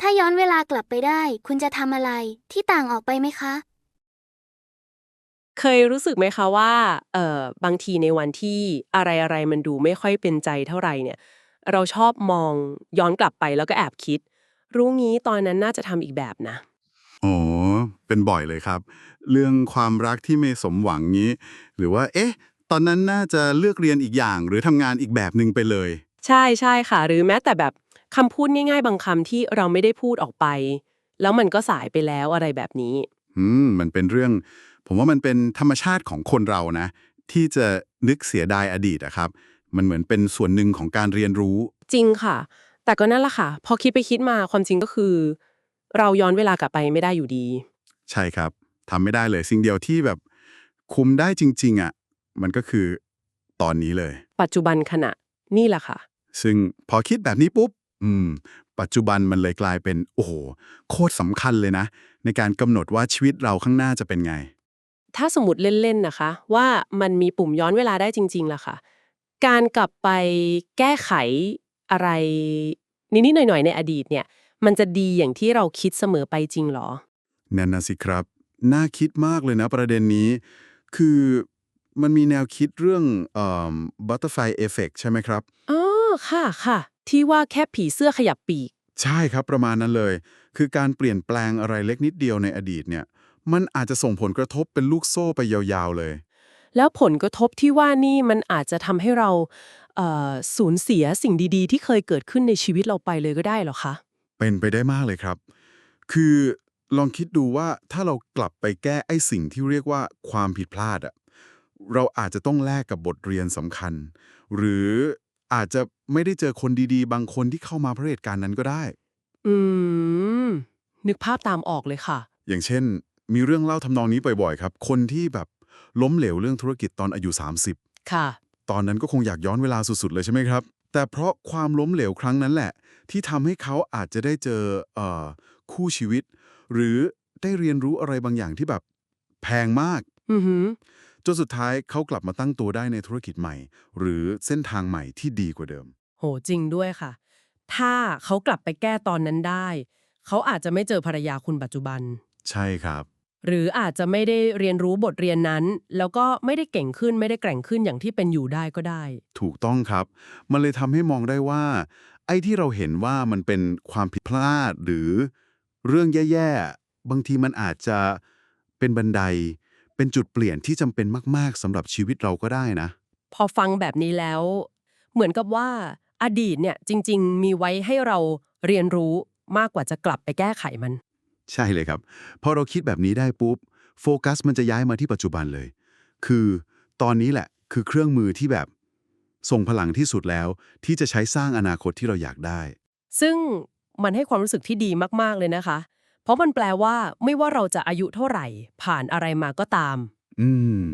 ถ้าย้อนเวลากลับไปได้ คุณจะทำอะไรที่ต่างออกไปไหมคะ เคยรู้สึกไหมคะว่าเอ่อบางทีในวันที่อะไรอะไรๆมันดูไม่ค่อยเป็นใจเท่าไหร่เนี่ย เราชอบมองย้อนกลับไปแล้วก็แอบคิด รู้งี้ตอนนั้นน่าจะทำอีกแบบนะโอ้เป็นบ่อยเลยครับ เรื่องความรักที่ไม่สมหวังงี้ หรือว่า เอ๊ะ ตอนนั้นน่าจะเลือกเรียนอีกอย่างหรือทำงานอีกแบบหนึ่งไปเลย ใช่ใช่ค่ะ หรือแม้แต่แบบ คำพูดง่าย ๆ บางคำที่เราไม่ได้พูดออกไป แล้วมันก็สายไปแล้วอะไรแบบนี้ อืมมันเป็นเรื่อง ผมว่ามันเป็นธรรมชาติของคนเรานะ ที่จะนึกเสียดายอดีตอะครับ มันเหมือนเป็นส่วนหนึ่งของการเรียนรู้ จริงค่ะ แต่ก็นั่นแหละค่ะ พอคิดไปคิดมาความจริงก็คือ เราย้อนเวลากลับไปไม่ได้อยู่ดี ใช่ครับทำไม่ได้เลยสิ่งเดียวที่แบบ คุมได้จริง ๆอะมันก็คือตอนนี้เลย ปัจจุบันขณะนี่แหละค่ะ ซึ่งพอคิดแบบนี้ปุ๊บ อืม ปัจจุบันมันเลยกลายเป็น โอ้โห โคตรสำคัญเลยนะ ในการกำหนดว่าชีวิตเราข้างหน้าจะเป็นไง ถ้าสมมติเล่น ๆ นะคะ ว่ามันมีปุ่มย้อนเวลาได้จริง ๆล่ะค่ะ การกลับไปแก้ไขอะไรนิดๆหน่อยๆ ในอดีตเนี่ย มันจะดีอย่างที่เราคิดเสมอไปจริงเหรอ นั่นนะสิครับ น่าคิดมากเลยนะประเด็นนี้ คือมันมีแนวคิดเรื่องเอ่อ butterfly effect ใช่ไหมครับ อ๋อ ค่ะค่ะ ที่ว่าแค่ผีเสื้อขยับปีก ใช่ครับประมาณนั้นเลย คือการเปลี่ยนแปลงอะไรเล็กนิดเดียวในอดีตเนี่ย มันอาจจะส่งผลกระทบเป็นลูกโซ่ไปยาวๆเลย แล้วผลกระทบที่ว่านี่มันอาจจะทำให้เราเอ่อสูญเสียสิ่งดีๆ ที่เคยเกิดขึ้นในชีวิตเราไปเลยก็ได้เหรอคะ เป็นไปได้มากเลยครับ คือลองคิดดูว่าถ้าเรากลับไปแก้ไอ้สิ่งที่เรียกว่าความผิดพลาดอะเราอาจจะต้องแลกกับบทเรียนสำคัญ หรือ อาจจะไม่ได้เจอคนดีๆ บางคนที่เข้ามาเพราะเหตุการณ์นั้นก็ได้ อืม นึกภาพตามออกเลยค่ะ อย่างเช่น มีเรื่องเล่าทำนองนี้บ่อยๆครับ คนที่แบบล้มเหลวเรื่องธุรกิจตอนอายุ30ค่ะตอนนั้นก็คงอยากย้อนเวลาสุดๆ เลยใช่ไหมครับ แต่เพราะความล้มเหลวครั้งนั้นแหละ ที่ทำให้เขาอาจจะได้เจอเอ่อคู่ชีวิต หรือได้เรียนรู้อะไรบางอย่างที่แบบแพงมาก อือหือ จนสุดท้ายเขากลับมาตั้งตัวได้ในธุรกิจใหม่ หรือเส้นทางใหม่ที่ดีกว่าเดิม โหจริงด้วยค่ะ ถ้าเขากลับไปแก้ตอนนั้นได้ เขาอาจจะไม่เจอภรรยาคุณปัจจุบัน ใช่ครับ หรืออาจจะไม่ได้เรียนรู้บทเรียนนั้น แล้วก็ไม่ได้เก่งขึ้นไม่ได้แกร่งขึ้นอย่างที่เป็นอยู่ได้ก็ได้ ถูกต้องครับ มันเลยทำให้มองได้ว่า ไอ้ที่เราเห็นว่ามันเป็นความผิดพลาดหรือเรื่องแย่ๆบางทีมันอาจจะเป็นบันได เป็นจุดเปลี่ยนที่จำเป็นมากๆสำหรับชีวิตเราก็ได้นะ พอฟังแบบนี้แล้ว เหมือนกับว่าอดีตเนี่ยจริง ๆ มีไว้ให้เราเรียนรู้มากกว่าจะกลับไปแก้ไขมัน ใช่เลยครับพอเราคิดแบบนี้ได้ปุ๊บโฟกัสมันจะย้ายมาที่ปัจจุบันเลย คือตอนนี้แหละคือเครื่องมือที่แบบส่งพลังที่สุดแล้ว ที่จะใช้สร้างอนาคตที่เราอยากได้ ซึ่งมันให้ความรู้สึกที่ดีมากๆเลยนะคะเพ ราะมันแปลว่าไม่ว่าเราจะอายุเท่าไหร่ ผ่านอะไรมาก็ตาม อืม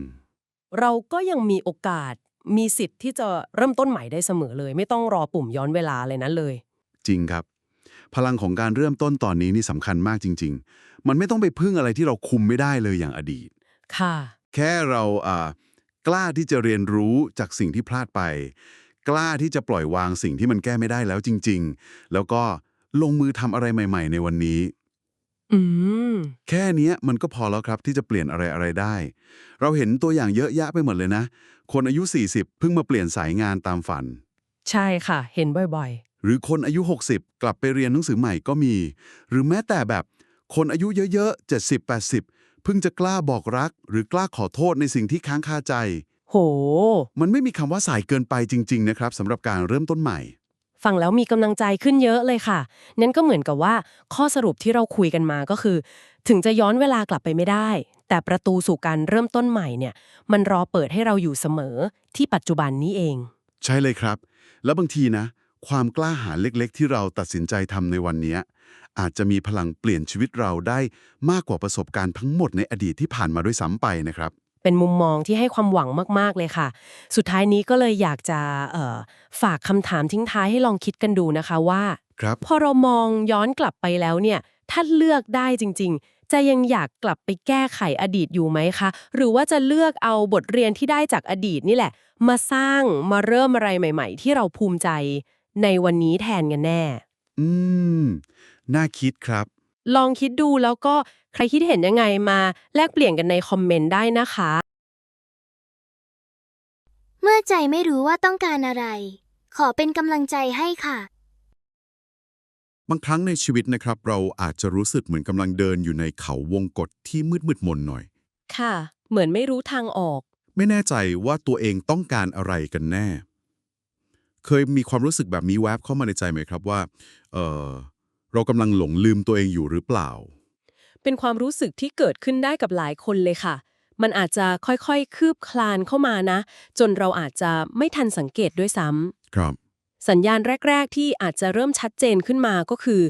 เราก็ยังมีโอกาส มีสิทธิ์ที่จะเริ่มต้นใหม่ได้เสมอเลย ไม่ต้องรอปุ่มย้อนเวลาเลยนั้นเลย จริงครับ พลังของการเริ่มต้นตอนนี้นี่สำคัญมากจริง ๆ มันไม่ต้องไปพึ่งอะไรที่เราคุมไม่ได้เลยอย่างอดีต ค่ะ แค่เราอ่ากล้าที่จะเรียนรู้จากสิ่งที่พลาดไป กล้าที่จะปล่อยวางสิ่งที่มันแก้ไม่ได้แล้วจริง ๆ แล้วก็ลงมือทำอะไรใหม่ ๆ ในวันนี้ อืม แค่เนี้ยมันก็พอแล้วครับที่จะเปลี่ยนอะไรอะไรได้ เราเห็นตัวอย่างเยอะแยะไปหมดเลยนะ คนอายุ 40 เพิ่งมาเปลี่ยนสายงานตามฝัน ใช่ค่ะ เห็นบ่อยหรือคนอายุ 60 กลับไปเรียนหนังสือใหม่ก็มี หรือแม้แต่แบบ คนอายุเยอะๆ 70 80 เพิ่งจะกล้าบอกรัก หรือกล้าขอโทษในสิ่งที่ค้างคาใจ ๆ โห มันไม่มีคำว่าสายเกินไปจริง ๆ นะครับสำหรับการเริ่มต้นใหม่ ฟังแล้วมีกำลังใจขึ้นเยอะเลยค่ะ นั่นก็เหมือนกับว่าข้อสรุปที่เราคุยกันมาก็คือ ถึงจะย้อนเวลากลับไปไม่ได้ แต่ประตูสู่การเริ่มต้นใหม่เนี่ย มันรอเปิดให้เราอยู่เสมอที่ปัจจุบันนี้เอง ใช่เลยครับ แล้วบางทีนะ ความกล้าหาญเล็กๆ ที่เราตัดสินใจทำในวันนี้อาจจะมีพลังเปลี่ยนชีวิตเราได้มากกว่าประสบการณ์ทั้งหมดในอดีตที่ผ่านมาด้วยซ้ำไปนะครับ เป็นมุมมองที่ให้ความหวังมาก ๆ เลยค่ะ สุดท้ายนี้ก็เลยอยากจะเอ่อฝากคำถามทิ้งท้ายให้ลองคิดกันดูนะคะว่าครับพอเรามองย้อนกลับไปแล้วเนี่ยถ้าเลือกได้จริง ๆ จะยังอยากกลับไปแก้ไขอดีตอยู่ไหมคะ หรือว่าจะเลือกเอาบทเรียนที่ได้จากอดีตนี่แหละ มาสร้างมาเริ่มอะไรใหม่ ๆ ที่เราภูมิใจในวันนี้แทนกันแน่ อืม น่าคิดครับ ลองคิดดูแล้วก็ ใครคิดเห็นยังไงมาแลกเปลี่ยนกันในคอมเมนต์ได้นะคะ เมื่อใจไม่รู้ว่าต้องการอะไร ขอเป็นกำลังใจให้ค่ะ บางครั้งในชีวิตนะครับ เราอาจจะรู้สึกเหมือนกำลังเดินอยู่ในเขาวงกฏที่มืดมืดๆมนหน่อย ค่ะ เหมือนไม่รู้ทางออก ไม่แน่ใจว่าตัวเองต้องการอะไรกันแน่ เคยมีความรู้สึกแบบนี้แวบเข้ามาในใจไหมครับว่า เออเรากำลังหลงลืมตัวเองอยู่หรือเปล่า เป็นความรู้สึกที่เกิดขึ้นได้กับหลายคนเลยค่ะ มันอาจจะค่อยๆ คืบคลานเข้ามานะ จนเราอาจจะไม่ทันสังเกตด้วยซ้ำครับ สัญญาณแรก ๆ ที่อาจจะเริ่มชัดเจนขึ้นมาก็คือ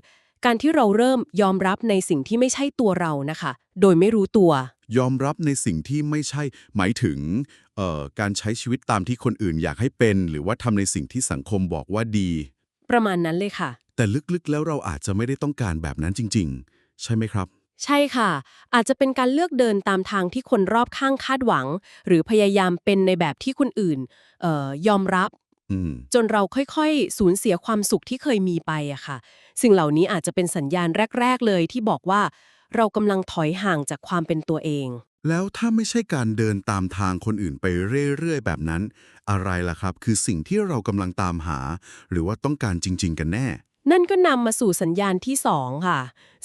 การที่เราเริ่มยอมรับในสิ่งที่ไม่ใช่ตัวเรานะคะ โดยไม่รู้ตัว ยอมรับในสิ่งที่ไม่ใช่ หมายถึงเอ่อการใช้ชีวิตตามที่คนอื่นอยากให้เป็น หรือว่าทำในสิ่งที่สังคมบอกว่าดี ประมาณนั้นเลยค่ะ แต่ลึกๆ แล้วเราอาจจะไม่ได้ต้องการแบบนั้นจริง ๆ ใช่ไหมครับ ใช่ค่ะ อาจจะเป็นการเลือกเดินตามทางที่คนรอบข้างคาดหวัง หรือพยายามเป็นในแบบที่คนอื่นเออยอมรับอืมจนเราค่อยๆ สูญเสียความสุขที่เคยมีไปอะค่ะ สิ่งเหล่านี้อาจจะเป็นสัญญาณแรก ๆ เลยที่บอกว่า เรากำลังถอยห่างจากความเป็นตัวเอง แล้วถ้าไม่ใช่การเดินตามทางคนอื่นไปเรื่อยๆ แบบนั้น อะไรล่ะครับ คือสิ่งที่เรากำลังตามหา หรือว่าต้องการจริง ๆ กันแน่ นั่นก็นำมาสู่สัญญาณที่สองค่ะ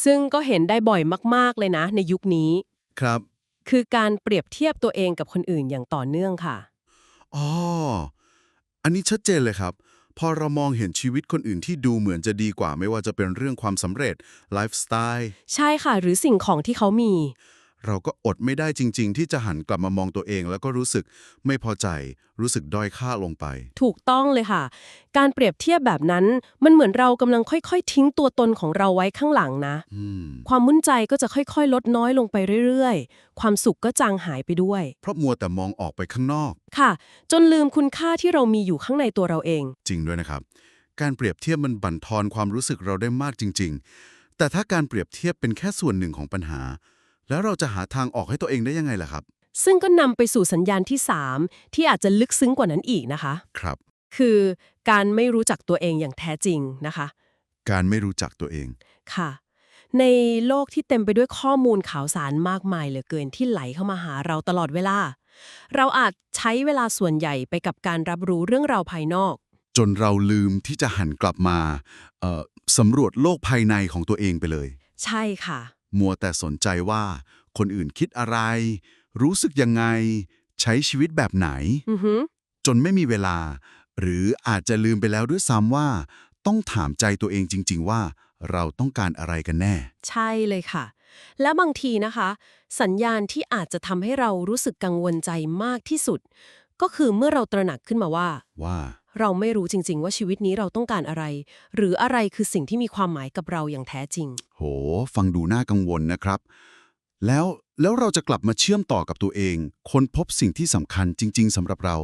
ซึ่งก็เห็นได้บ่อยมากๆเลยนะ ในยุคนี้ ครับ คือการเปรียบเทียบตัวเองกับคนอื่นอย่างต่อเนื่องค่ะ อ๋อ อันนี้ชัดเจนเลยครับ พอเรามองเห็นชีวิตคนอื่นที่ดูเหมือนจะดีกว่า ไม่ว่าจะเป็นเรื่องความสำเร็จไลฟ์สไตล์ ใช่ค่ะ หรือสิ่งของที่เขามี เราก็อดไม่ได้จริง ๆ ที่จะหันกลับมามองตัวเอง แล้วก็รู้สึกไม่พอใจ รู้สึกด้อยค่าลงไป ถูกต้องเลยค่ะ การเปรียบเทียบแบบนั้น มันเหมือนเรากำลังค่อย ๆ ทิ้งตัวตนของเราไว้ข้างหลังนะ อืม ความมุ่นใจก็จะค่อยๆ ลดน้อยลงไปเรื่อยๆ ความสุขก็จางหายไปด้วย เพราะมัวแต่มองออกไปข้างนอก ค่ะ จนลืมคุณค่าที่เรามีอยู่ข้างในตัวเราเอง จริงด้วยนะครับ การเปรียบเทียบมันบั่นทอนความรู้สึกเราได้มากจริง ๆ แต่ถ้าการเปรียบเทียบเป็นแค่ส่วนหนึ่งของปัญหา แล้วเราจะหาทางออกให้ตัวเองได้ยังไงล่ะครับ ซึ่งก็นำไปสู่สัญญาณที่ 3 ที่อาจจะลึกซึ้งกว่านั้นอีกนะคะ ครับ คือการไม่รู้จักตัวเองอย่างแท้จริงนะคะ การไม่รู้จักตัวเองค่ะ ในโลกที่เต็มไปด้วยข้อมูลข่าวสารมากมายเหลือเกินที่ไหลเข้ามาหาเราตลอดเวลา เราอาจใช้เวลาส่วนใหญ่ไปกับการรับรู้เรื่องราวภายนอก จนเราลืมที่จะหันกลับมาเอ่อสำรวจโลกภายในของตัวเองไปเลย ใช่ค่ะ มัวแต่สนใจว่าคนอื่นคิดอะไร รู้สึกยังไง ใช้ชีวิตแบบไหนอือหือจนไม่มีเวลา หรืออาจจะลืมไปแล้วด้วยซ้ำว่า ต้องถามใจตัวเองจริง ๆ ว่า เราต้องการอะไรกันแน่ ใช่เลยค่ะ และบางทีนะคะ สัญญาณที่อาจจะทำให้เรารู้สึกกังวลใจมากที่สุด ก็คือเมื่อเราตระหนักขึ้นมาว่าว่า เราไม่รู้จริง ๆ ว่าชีวิตนี้เราต้องการอะไร หรืออะไรคือสิ่งที่มีความหมายกับเราอย่างแท้จริง โห ฟังดูน่ากังวลนะครับ แล้วแล้วเราจะกลับมาเชื่อมต่อกับตัวเองค้นพบสิ่งที่สำคัญจริง ๆสำหรับเรา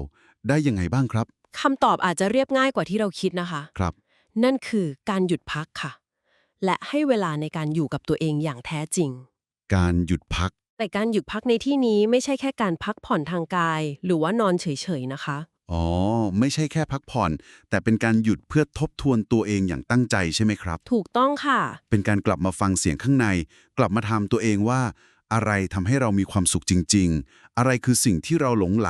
ได้ยังไงบ้างครับคำตอบอาจจะเรียบง่ายกว่าที่เราคิดนะคะ ครับ นั่นคือการหยุดพักค่ะ และให้เวลาในการอยู่กับตัวเองอย่างแท้จริง การหยุดพัก แต่การหยุดพักในที่นี้ไม่ใช่แค่การพักผ่อนทางกาย หรือว่านอนเฉยๆนะคะ อ๋อ ไม่ใช่แค่พักผ่อน แต่เป็นการหยุดเพื่อทบทวนตัวเองอย่างตั้งใจใช่ไหมครับ ถูกต้องค่ะ เป็นการกลับมาฟังเสียงข้างใน กลับมาทำตัวเองว่า อะไรทำให้เรามีความสุขจริง ๆ อะไรคือสิ่งที่เราหลงไหล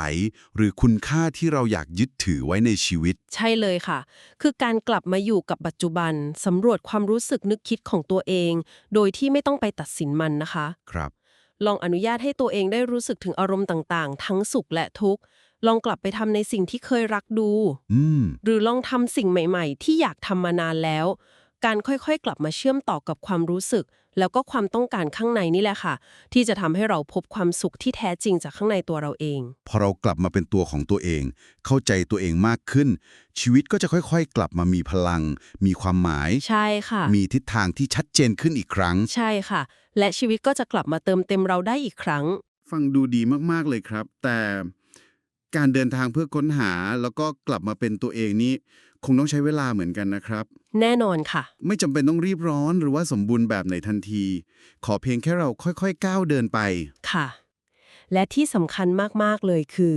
หรือคุณค่าที่เราอยากยึดถือไว้ในชีวิต ใช่เลยค่ะ คือการกลับมาอยู่กับปัจจุบันสำรวจความรู้สึกนึกคิดของตัวเอง โดยที่ไม่ต้องไปตัดสินมันนะคะ ครับ ลองอนุญาตให้ตัวเองได้รู้สึกถึงอารมณ์ต่าง ๆ ทั้งสุขและทุกข์ ลองกลับไปทำในสิ่งที่เคยรักดู อืม หรือลองทำสิ่งใหม่ ๆ ที่อยากทำมานานแล้ว การค่อยๆ กลับมาเชื่อมต่อกับความรู้สึก แล้วก็ความต้องการข้างในนี่แหละค่ะ ที่จะทำให้เราพบความสุขที่แท้จริงจากข้างในตัวเราเอง พอเรากลับมาเป็นตัวของตัวเอง เข้าใจตัวเองมากขึ้น ชีวิตก็จะค่อยๆ กลับมามีพลัง มีความหมาย ใช่ค่ะ มีทิศทางที่ชัดเจนขึ้นอีกครั้ง ใช่ค่ะ และชีวิตก็จะกลับมาเติมเต็มเราได้อีกครั้ง ฟังดูดีมากๆเลยครับ แต่ การเดินทางเพื่อค้นหาแล้วก็กลับมาเป็นตัวเองนี้ คงต้องใช้เวลาเหมือนกันนะครับ แน่นอนค่ะ ไม่จำเป็นต้องรีบร้อนหรือว่าสมบูรณ์แบบในทันที ขอเพียงแค่เราค่อยๆก้าวเดินไปค่ะ และที่สำคัญมากๆเลยคือ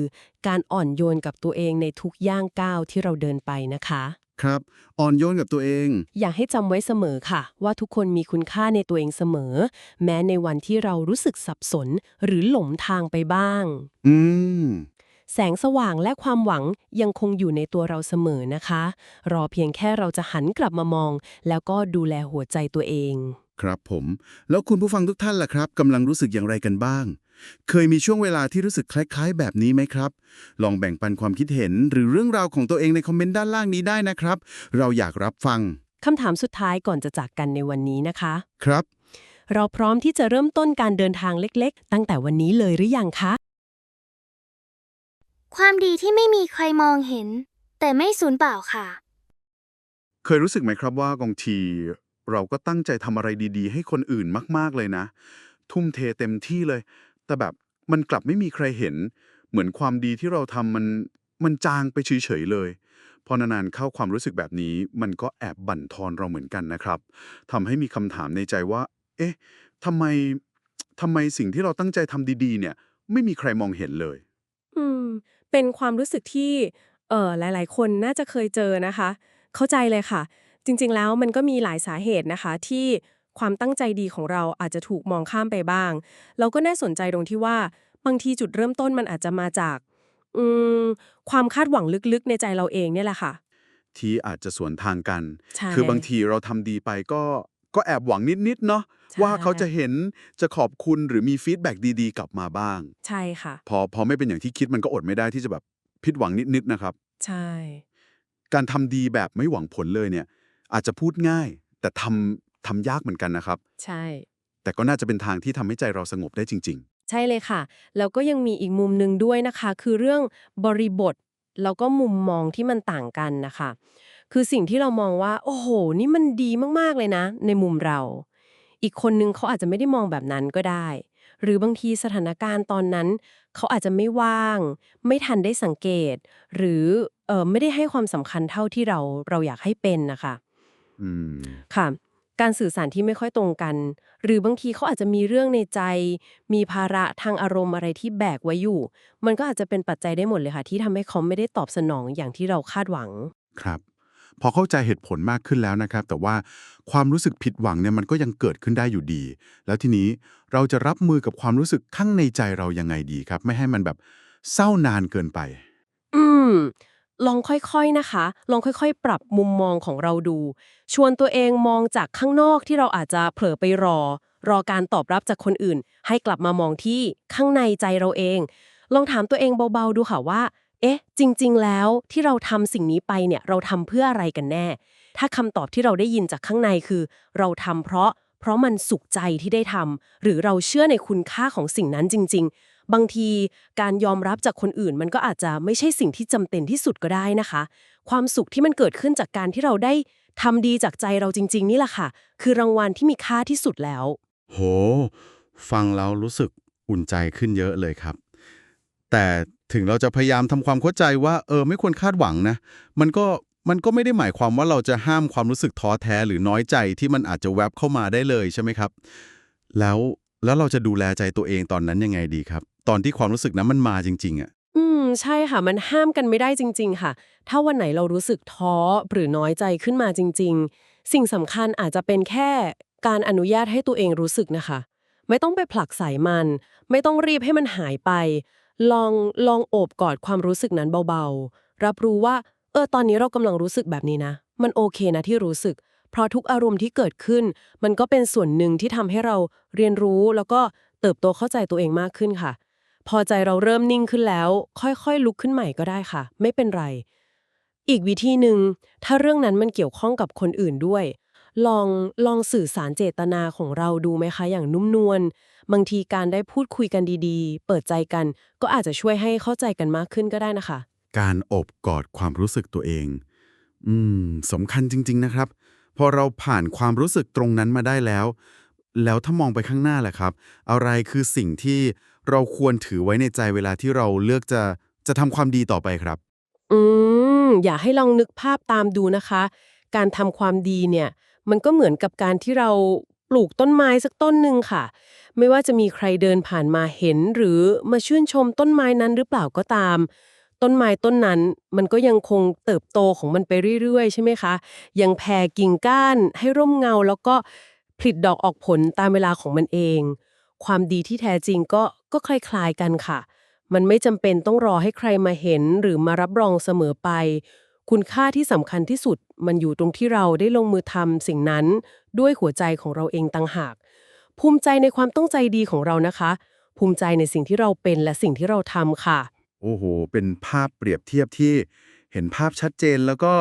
การอ่อนโยนกับตัวเองในทุกย่างก้าวที่เราเดินไปนะคะ ครับ อ่อนโยนกับตัวเอง อยากให้จำไว้เสมอค่ะ ว่าทุกคนมีคุณค่าในตัวเองเสมอ แม้ในวันที่เรารู้สึกสับสน หรือหลงทางไปบ้าง อืม แสงสว่างและความหวังยังคงอยู่ในตัวเราเสมอนะคะ รอเพียงแค่เราจะหันกลับมามอง แล้วก็ดูแลหัวใจตัวเอง ครับผม แล้วคุณผู้ฟังทุกท่านล่ะครับกำลังรู้สึกอย่างไรกันบ้าง เคยมีช่วงเวลาที่รู้สึกคล้ายๆ แบบนี้ไหมครับ ลองแบ่งปันความคิดเห็น หรือเรื่องราวของตัวเองในคอมเมนต์ด้านล่างนี้ได้นะครับ เราอยากรับฟังคำถามสุดท้ายก่อนจะจากกันในวันนี้นะคะ ครับ เราพร้อมที่จะเริ่มต้นการเดินทางเล็ก ๆ ตั้งแต่วันนี้เลยหรือยังคะ ความดีที่ไม่มีใครมองเห็น แต่ไม่สูญเปล่าค่ะ เคยรู้สึกไหมครับว่าบางที เราก็ตั้งใจทำอะไรดีๆ ให้คนอื่นมากๆเลยนะ ทุ่มเทเต็มที่เลย แต่แบบมันกลับไม่มีใครเห็น เหมือนความดีที่เราทำมันมันจางไปเฉยๆเลยพอนานๆเข้าความรู้สึกแบบนี้ มันก็แอบบั่นทอนเราเหมือนกันนะครับทำให้มีคำถามในใจว่า เอ๊ะทำไมทำไมสิ่งที่เราตั้งใจทำดีๆ เนี่ย ไม่มีใครมองเห็นเลย เป็นความรู้สึกที่เอ่อหลาย ๆ คนน่าจะเคยเจอนะคะ เข้าใจเลยค่ะ จริง ๆ แล้วมันก็มีหลายสาเหตุนะคะ ที่ความตั้งใจดีของเราอาจจะถูกมองข้ามไปบ้างแล้วก็น่าสนใจตรงที่ว่าบางทีจุดเริ่มต้นมันอาจจะมาจากอืมความคาดหวังลึกๆ ในใจเราเองเนี่ยแหละค่ะ ที่อาจจะสวนทางกัน ใช่ คือบางทีเราทำดีไปก็ ก็แอบหวังนิด ๆ เนาะใช่ว่าเขาจะเห็นจะขอบคุณหรือมีฟีดแบ็กดี ๆ กลับมาบ้าง ใช่ค่ะ พอพอไม่เป็นอย่างที่คิดมันก็อดไม่ได้ที่จะแบบผิดหวังนิด ๆ นะครับ ใช่ การทำดีแบบไม่หวังผลเลยเนี่ย อาจจะพูดง่าย แต่ทำทำยากเหมือนกันนะครับ ใช่ แต่ก็น่าจะเป็นทางที่ทำให้ใจเราสงบได้จริงใช่เลยค่ะ แล้วก็ยังมีอีกมุมหนึ่งด้วยนะคะ คือเรื่องบริบทแล้วก็มุมมองที่มันต่างกันนะคะ คือสิ่งที่เรามองว่า โอ้โห นี่มันดีมากๆเลยนะ ในมุมเรา อีกคนนึงเขาอาจจะไม่ได้มองแบบนั้นก็ได้ หรือบางทีสถานการณ์ตอนนั้น เขาอาจจะไม่ว่าง ไม่ทันได้สังเกต หรือเออไม่ได้ให้ความสำคัญเท่าที่เราเราอยากให้เป็นนะคะๆอืมค่ะ การสื่อสารที่ไม่ค่อยตรงกัน หรือบางทีเขาอาจจะมีเรื่องในใจ มีภาระทางอารมณ์อะไรที่แบกไว้อยู่ มันก็อาจจะเป็นปัจจัยได้หมดเลยค่ะ ที่ทำให้เขาไม่ได้ตอบสนองอย่างที่เราคาดหวัง ครับ พอเข้าใจเหตุผลมากขึ้นแล้วนะครับ แต่ว่าความรู้สึกผิดหวังเนี่ยมันก็ยังเกิดขึ้นได้อยู่ดี แล้วทีนี้เราจะรับมือกับความรู้สึกข้างในใจเรายังไงดีครับ ไม่ให้มันแบบเศร้านานเกินไป อืม ลองค่อยๆนะคะ ลองค่อยๆ ปรับมุมมองของเราดู ชวนตัวเองมองจากข้างนอกที่เราอาจจะเผลอไปรอ รอการตอบรับจากคนอื่น ให้กลับมามองที่ข้างในใจเราเอง ลองถามตัวเองเบาๆดูค่ะว่า เอ๊ะ จริง ๆ แล้วที่เราทำสิ่งนี้ไปเนี่ยเราทำเพื่ออะไรกันแน่ ถ้าคำตอบที่เราได้ยินจากข้างในคือ เราทำเพราะ เพราะมันสุขใจที่ได้ทำหรือเราเชื่อในคุณค่าของสิ่งนั้นจริง ๆ บางทีการยอมรับจากคนอื่นมันก็อาจจะไม่ใช่สิ่งที่จำเป็นที่สุดก็ได้นะคะ ความสุขที่มันเกิดขึ้นจากการที่เราได้ทำดีจากใจเราจริง ๆ นี่แหละค่ะ คือรางวัลที่มีค่าที่สุดแล้ว โห ฟังแล้วรู้สึกอุ่นใจขึ้นเยอะเลยครับ แต่ ถึงเราจะพยายามทำความเข้าใจว่าเออไม่ควรคาดหวังนะ มันก็มันก็ไม่ได้หมายความว่าเราจะห้ามความรู้สึกท้อแท้หรือน้อยใจที่มันอาจจะแวบเข้ามาได้เลยใช่ไหมครับ แล้วแล้วเราจะดูแลใจตัวเองตอนนั้นยังไงดีครับ ตอนที่ความรู้สึกนั้นมันมาจริง ๆอะอืมใช่ค่ะ มันห้ามกันไม่ได้จริง ๆ ค่ะ ถ้าวันไหนเรารู้สึกท้อหรือน้อยใจขึ้นมาจริง ๆ สิ่งสำคัญอาจจะเป็นแค่การอนุญาตให้ตัวเองรู้สึกนะคะ ไม่ต้องไปผลักใส่มัน ไม่ต้องรีบให้มันหายไป ลองลองโอบกอดความรู้สึกนั้นเบาๆ รับรู้ว่า เออตอนนี้เรากำลังรู้สึกแบบนี้นะ มันโอเคนะที่รู้สึก เพราะทุกอารมณ์ที่เกิดขึ้น มันก็เป็นส่วนหนึ่งที่ทำให้เราเรียนรู้แล้วก็เติบโตเข้าใจตัวเองมากขึ้นค่ะ พอใจเราเริ่มนิ่งขึ้นแล้ว ค่อยๆ ลุกขึ้นใหม่ก็ได้ค่ะ ไม่เป็นไร อีกวิธีหนึ่งถ้าเรื่องนั้นมันเกี่ยวข้องกับคนอื่นด้วย ลองลองสื่อสารเจตนาของเราดูไหมคะ อย่างนุ่มนวล บางทีการได้พูดคุยกันดีๆ เปิดใจกัน ก็อาจจะช่วยให้เข้าใจกันมากขึ้นก็ได้นะคะ การโอบกอดความรู้สึกตัวเอง อืมสำคัญจริง ๆ นะครับ พอเราผ่านความรู้สึกตรงนั้นมาได้แล้ว แล้วถ้ามองไปข้างหน้าแหละครับ อะไรคือสิ่งที่เราควรถือไว้ในใจเวลาที่เราเลือกจะจะทำความดีต่อไปครับ อืม อยากให้ลองนึกภาพตามดูนะคะ การทำความดีเนี่ย มันก็เหมือนกับการที่เรา ปลูกต้นไม้สักต้นหนึ่งค่ะ ไม่ว่าจะมีใครเดินผ่านมาเห็น หรือมาชื่นชมต้นไม้นั้นหรือเปล่าก็ตาม ต้นไม้ต้นนั้นมันก็ยังคงเติบโตของมันไปเรื่อยๆ ใช่ไหมคะ ยังแผ่กิ่งก้านให้ร่มเงา แล้วก็ผลิดดอกออกผลตามเวลาของมันเอง ความดีที่แท้จริงก็ก็คล้ายๆกันค่ะ มันไม่จำเป็นต้องรอให้ใครมาเห็นหรือมารับรองเสมอไป คุณค่าที่สำคัญที่สุด มันอยู่ตรงที่เราได้ลงมือทำสิ่งนั้นด้วยหัวใจของเราเองต่างหาก ภูมิใจในความต้องใจดีของเรานะคะ ภูมิใจในสิ่งที่เราเป็นและสิ่งที่เราทำค่ะ โอ้โห เป็นภาพเปรียบเทียบที่เห็นภาพชัดเจนแล้วก็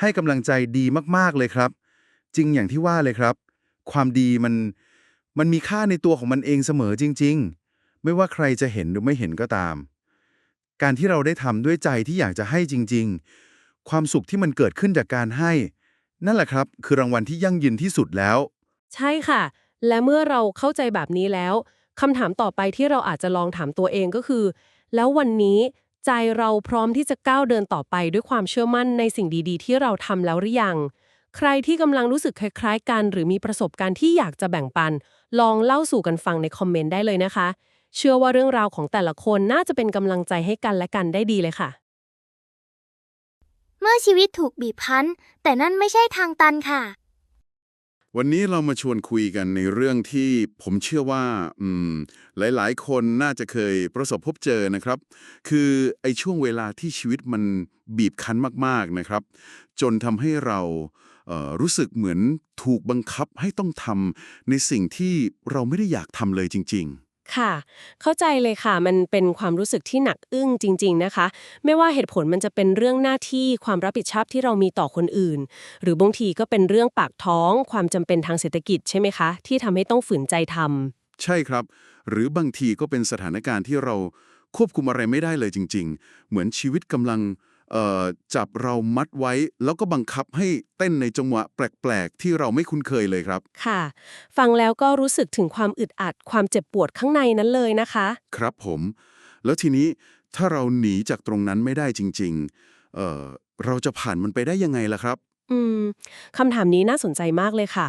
ให้กำลังใจดีมากๆเลยครับ จริงอย่างที่ว่าเลยครับ ความดีมันมันมีค่าในตัวของมันเองเสมอจริง ๆ ไม่ว่าใครจะเห็นหรือไม่เห็นก็ตาม การที่เราได้ทำด้วยใจที่อยากจะให้จริง ๆ ความสุขที่มันเกิดขึ้นจากการให้ นั่นแหละครับ คือรางวัลที่ยั่งยืนที่สุดแล้ว ใช่ค่ะ และเมื่อเราเข้าใจแบบนี้แล้วคำถามต่อไปที่เราอาจจะลองถามตัวเองก็คือ แล้ววันนี้ใจเราพร้อมที่จะก้าวเดินต่อไปด้วยความเชื่อมั่นในสิ่งดีๆ ที่เราทำแล้วหรือยัง ใครที่กำลังรู้สึกคล้ายๆ กัน หรือมีประสบการณ์ที่อยากจะแบ่งปัน ลองเล่าสู่กันฟังในคอมเมนต์ได้เลยนะคะ เชื่อว่าเรื่องราวของแต่ละคนน่าจะเป็นกำลังใจให้กันและกันได้ดีเลยค่ะ เมื่อชีวิตถูกบีบคั้น แต่นั่นไม่ใช่ทางตันค่ะ วันนี้เรามาชวนคุยกันในเรื่องที่ผมเชื่อว่า อืม หลายๆ คนน่าจะเคยประสบพบเจอนะครับ คือไอ้ช่วงเวลาที่ชีวิตมันบีบคั้นมากๆนะครับ จนทำให้เราเอ่อรู้สึกเหมือนถูกบังคับให้ต้องทำในสิ่งที่เราไม่ได้อยากทำเลยจริง ค่ะ เข้าใจเลยค่ะ มันเป็นความรู้สึกที่หนักอึ้งจริง ๆนะคะ ไม่ว่าเหตุผลมันจะเป็นเรื่องหน้าที่ความรับผิดชอบที่เรามีต่อคนอื่น หรือบางทีก็เป็นเรื่องปากท้อง ความจำเป็นทางเศรษฐกิจใช่ไหมคะ ที่ทำให้ต้องฝืนใจทำใช่ครับ หรือบางทีก็เป็นสถานการณ์ที่เราควบคุมอะไรไม่ได้เลยจริง ๆ เหมือนชีวิตกำลัง จับเรามัดไว้ แล้วก็บังคับให้เต้นในจังหวะแปลกๆ ที่เราไม่คุ้นเคยเลยครับ ค่ะ ฟังแล้วก็รู้สึกถึงความอึดอัดความเจ็บปวดข้างในนั้นเลยนะคะ ครับผม แล้วทีนี้ถ้าเราหนีจากตรงนั้นไม่ได้จริงๆเอ่อเราจะผ่านมันไปได้ยังไงล่ะครับอืมคำถามนี้น่าสนใจมากเลยค่ะ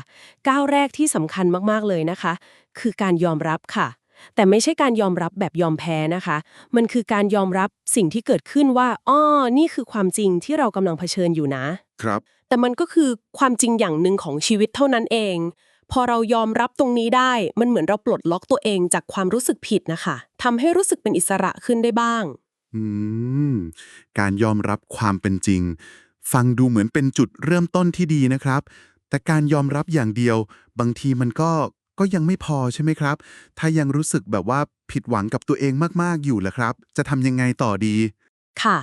ก้าวแรกที่สำคัญมากๆเลยนะคะ คือการยอมรับค่ะ แต่ไม่ใช่การยอมรับแบบยอมแพ้นะคะ มันคือการยอมรับสิ่งที่เกิดขึ้นว่าอ้อนี่คือความจริงที่เรากำลังเผชิญอยู่นะ ครับ แต่มันก็คือความจริงอย่างหนึ่งของชีวิตเท่านั้นเอง พอเรายอมรับตรงนี้ได้ มันเหมือนเราปลดล็อกตัวเองจากความรู้สึกผิดนะคะทำให้รู้สึกเป็นอิสระขึ้นได้บ้าง อืม การยอมรับความเป็นจริง ฟังดูเหมือนเป็นจุดเริ่มต้นที่ดีนะครับ แต่การยอมรับอย่างเดียว บางทีมันก็ ก็ยังไม่พอใช่ไหมครับ ถ้ายังรู้สึกแบบว่าผิดหวังกับตัวเองมากๆอยู่ล่ะครับ จะทำยังไงต่อดี ค่ะ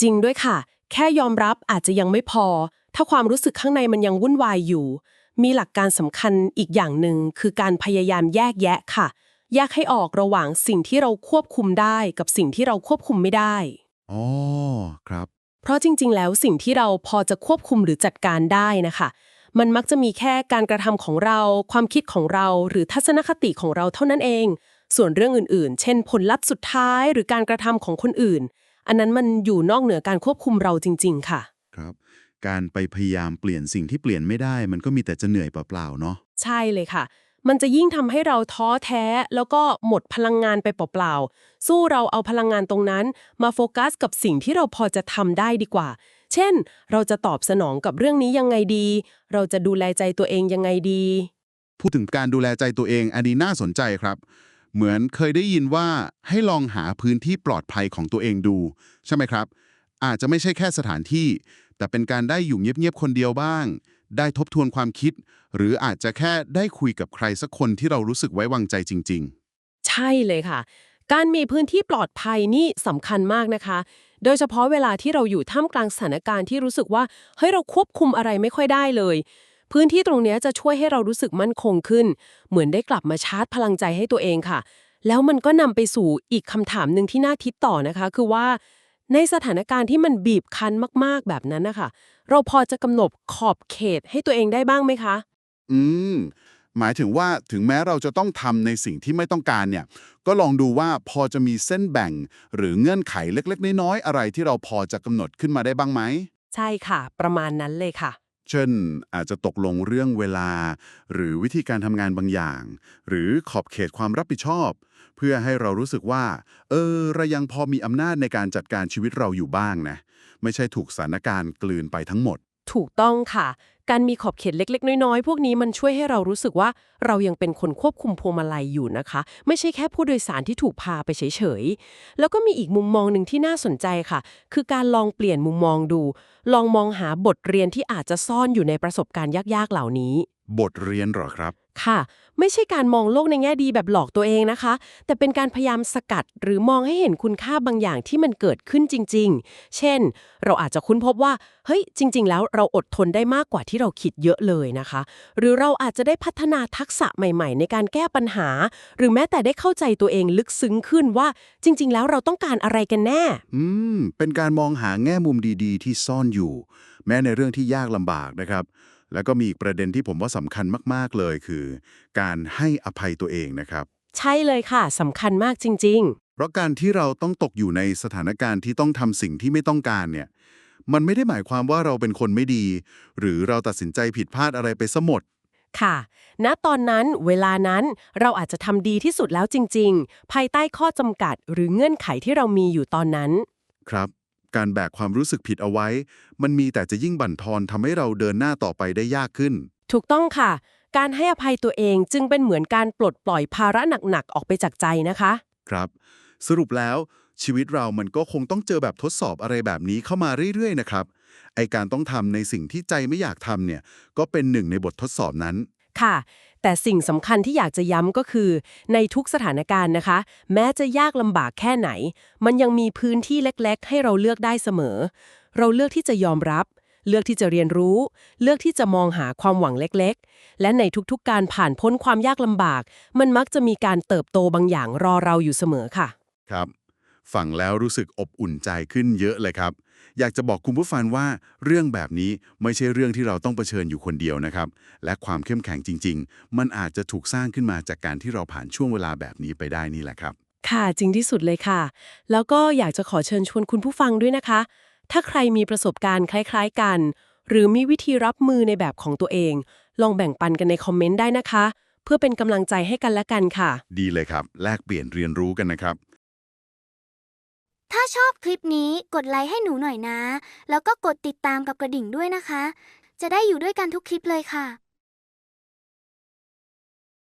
จริงด้วยค่ะ แค่ยอมรับอาจจะยังไม่พอ ถ้าความรู้สึกข้างในมันยังวุ่นวายอยู่ มีหลักการสำคัญอีกอย่างหนึ่งคือการพยายามแยกแยะค่ะ แยกให้ออกระหว่างสิ่งที่เราควบคุมได้กับสิ่งที่เราควบคุมไม่ได้ อ๋อ ครับ เพราะจริง ๆ แล้วสิ่งที่เราพอจะควบคุมหรือจัดการได้นะคะ มันมักจะมีแค่การกระทำของเรา ความคิดของเรา หรือทัศนคติของเราเท่านั้นเอง ส่วนเรื่องอื่นๆ เช่น ผลลัพธ์สุดท้ายหรือการกระทำของคนอื่น อันนั้นมันอยู่นอกเหนือการควบคุมเราจริง ๆ ค่ะ ครับ การไปพยายามเปลี่ยนสิ่งที่เปลี่ยนไม่ได้ มันก็มีแต่จะเหนื่อยเปล่าๆเนาะใช่เลยค่ะ มันจะยิ่งทำให้เราท้อแท้ แล้วก็หมดพลังงานไปเปล่าๆสู้เราเอาพลังงานตรงนั้น มาโฟกัสกับสิ่งที่เราพอจะทำได้ดีกว่า เช่น เราจะตอบสนองกับเรื่องนี้ยังไงดี เราจะดูแลใจตัวเองยังไงดี พูดถึงการดูแลใจตัวเองอันนี้น่าสนใจครับ เหมือนเคยได้ยินว่าให้ลองหาพื้นที่ปลอดภัยของตัวเองดู ใช่ไหมครับ อาจจะไม่ใช่แค่สถานที่ แต่เป็นการได้อยู่เงียบๆคนเดียวบ้าง ได้ทบทวนความคิด หรืออาจจะแค่ได้คุยกับใครสักคนที่เรารู้สึกไว้วางใจจริงใช่เลยค่ะ การมีพื้นที่ปลอดภัยนี่สำคัญมากนะคะ โดยเฉพาะเวลาที่เราอยู่ท่ามกลางสถานการณ์ที่รู้สึกว่าเฮ้ยเราควบคุมอะไรไม่ค่อยได้เลย พื้นที่ตรงนี้จะช่วยให้เรารู้สึกมั่นคงขึ้น เหมือนได้กลับมาชาร์จพลังใจให้ตัวเองค่ะ แล้วมันก็นำไปสู่อีกคำถามหนึ่งที่น่าคิดต่อนะคะ คือว่า ในสถานการณ์ที่มันบีบคั้นมากๆแบบนั้นนะคะเราพอจะกำหนดขอบเขตให้ตัวเองได้บ้างไหมคะ อืม หมายถึงว่าถึงแม้เราจะต้องทำในสิ่งที่ไม่ต้องการเนี่ย ก็ลองดูว่าพอจะมีเส้นแบ่ง หรือเงื่อนไขเล็กๆ น้อยๆอะไรที่เราพอจะกำหนดขึ้นมาได้บ้างไหม ใช่ค่ะ ประมาณนั้นเลยค่ะ เช่น อาจจะตกลงเรื่องเวลา หรือวิธีการทำงานบางอย่าง หรือขอบเขตความรับผิดชอบ เพื่อให้เรารู้สึกว่า เออเรายังพอมีอำนาจในการจัดการชีวิตเราอยู่บ้างนะ ไม่ใช่ถูกสถานการณ์กลืนไปทั้งหมด ถูกต้องค่ะ การมีขอบเขตเล็ก ๆ น้อย ๆ พวกนี้มันช่วยให้เรารู้สึกว่าเรายังเป็นคนควบคุมพวงมาลัยอยู่นะคะ ไม่ใช่แค่ผู้โดยสารที่ถูกพาไปเฉย ๆ แล้วก็มีอีกมุมมองหนึ่งที่น่าสนใจค่ะ คือการลองเปลี่ยนมุมมองดู ลองมองหาบทเรียนที่อาจจะซ่อนอยู่ในประสบการณ์ยาก ๆ เหล่านี้ บทเรียนหรอครับ ค่ะ ไม่ใช่การมองโลกในแง่ดีแบบหลอกตัวเองนะคะ แต่เป็นการพยายามสกัดหรือมองให้เห็นคุณค่าบางอย่างที่มันเกิดขึ้นจริง ๆ เช่น เราอาจจะค้นพบว่า เฮ้ย จริง ๆ แล้วเราอดทนได้มากกว่าที่เราคิดเยอะเลยนะคะ หรือเราอาจจะได้พัฒนาทักษะใหม่ ๆ ในการแก้ปัญหา หรือแม้แต่ได้เข้าใจตัวเองลึกซึ้งขึ้นว่า จริง ๆ แล้วเราต้องการอะไรกันแน่ อืม เป็นการมองหาแง่มุมดี ๆ ที่ซ่อนอยู่ แม้ในเรื่องที่ยากลำบากนะครับ แล้วก็มีอีกประเด็นที่ผมว่าสำคัญมากๆเลยคือ การให้อภัยตัวเองนะครับ ใช่เลยค่ะสำคัญมากจริง ๆ เพราะการที่เราต้องตกอยู่ในสถานการณ์ที่ต้องทำสิ่งที่ไม่ต้องการเนี่ย มันไม่ได้หมายความว่าเราเป็นคนไม่ดี หรือเราตัดสินใจผิดพลาดอะไรไปซะหมด ค่ะ ณ ตอนนั้น เวลานั้น เราอาจจะทำดีที่สุดแล้วจริง ๆ ภายใต้ข้อจำกัด หรือเงื่อนไขที่เรามีอยู่ตอนนั้น ครับ การแบกความรู้สึกผิดเอาไว้ มันมีแต่จะยิ่งบั่นทอนทำให้เราเดินหน้าต่อไปได้ยากขึ้น ถูกต้องค่ะ การให้อภัยตัวเองจึงเป็นเหมือนการปลดปล่อยภาระหนักๆออกไปจากใจนะคะ ครับ สรุปแล้วชีวิตเรามันก็คงต้องเจอแบบทดสอบอะไรแบบนี้เข้ามาเรื่อยๆนะครับ ไอการต้องทำในสิ่งที่ใจไม่อยากทำเนี่ย ก็เป็นหนึ่งในบททดสอบนั้น ค่ะ แต่สิ่งสำคัญที่อยากจะย้ำก็คือ ในทุกสถานการณ์นะคะ แม้จะยากลำบากแค่ไหน มันยังมีพื้นที่เล็กๆ ให้เราเลือกได้เสมอ เราเลือกที่จะยอมรับ เลือกที่จะเรียนรู้ เลือกที่จะมองหาความหวังเล็กๆ และในทุกๆการผ่านพ้นความยากลำบาก มันมักจะมีการเติบโตบางอย่างรอเราอยู่เสมอค่ะ ครับ ฟังแล้วรู้สึกอบอุ่นใจขึ้นเยอะเลยครับ อยากจะบอกคุณผู้ฟังว่าเรื่องแบบนี้ไม่ใช่เรื่องที่เราต้องเผชิญอยู่คนเดียวนะครับ และความเข้มแข็งจริง ๆ มันอาจจะถูกสร้างขึ้นมาจากการที่เราผ่านช่วงเวลาแบบนี้ไปได้นี่แหละครับ ค่ะจริงที่สุดเลยค่ะ แล้วก็อยากจะขอเชิญชวนคุณผู้ฟังด้วยนะคะ ถ้าใครมีประสบการณ์คล้าย ๆ กัน หรือมีวิธีรับมือในแบบของตัวเอง ลองแบ่งปันกันในคอมเมนต์ได้นะคะ เพื่อเป็นกำลังใจให้กันและกันค่ะ ดีเลยครับ แลกเปลี่ยนเรียนรู้กันนะครับ ถ้าชอบคลิปนี้กดไลค์ให้หนูหน่อยนะ แล้วก็กดติดตามกับกระดิ่งด้วยนะคะ จะได้อยู่ด้วยกันทุกคลิปเลยค่ะ